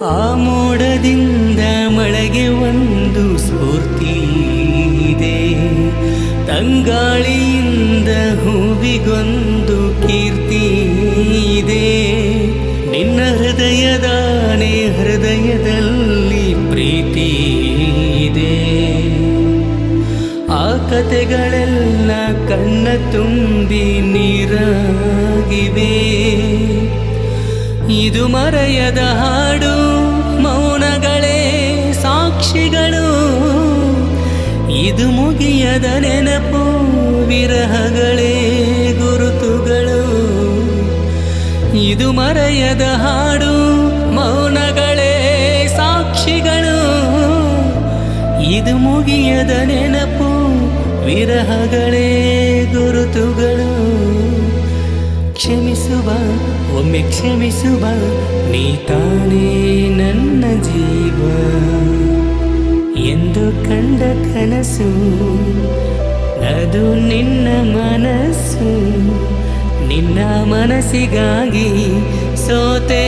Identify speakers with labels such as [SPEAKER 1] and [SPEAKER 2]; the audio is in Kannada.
[SPEAKER 1] ಆ ಮೋಡದಿಂದ ಮಳೆಗೆ ಒಂದು ಸ್ಫೂರ್ತಿ ಇದೆ ತಂಗಾಳಿಯಿಂದ ಹೂವಿಗೊಂದು ಕೀರ್ತಿ ಇದೆ ನಿನ್ನ ಹೃದಯದಾನೆ ಹೃದಯದಲ್ಲಿ ಪ್ರೀತಿ ಇದೆ ಆ ಕತೆಗಳೆಲ್ಲ ಕಣ್ಣ ತುಂಬಿ ನೀರಾಗಿವೆ. ಇದು ಮರೆಯದ ಸಾಕ್ಷಿಗಳು ಇದು ಮುಗಿಯದ ನೆನಪು, ವಿರಹಗಳೇ ಗುರುತುಗಳು. ಇದು ಮರೆಯದ ಹಾಡು, ಮೌನಗಳೇ ಸಾಕ್ಷಿಗಳು. ಇದು ಮುಗಿಯದ ನೆನಪು, ವಿರಹಗಳೇ ಗುರುತುಗಳು. ಕ್ಷಮಿಸುವ, ಒಮ್ಮೆ ಕ್ಷಮಿಸುವ, ನೀ ತಾನೇ ನನ್ನ ಜೀವ. ಎಂದು ಕಂಡ ಕನಸು ಅದು ನಿನ್ನ ಮನಸ್ಸು. ನಿನ್ನ ಮನಸ್ಸಿಗಾಗಿ ಸೋತೆ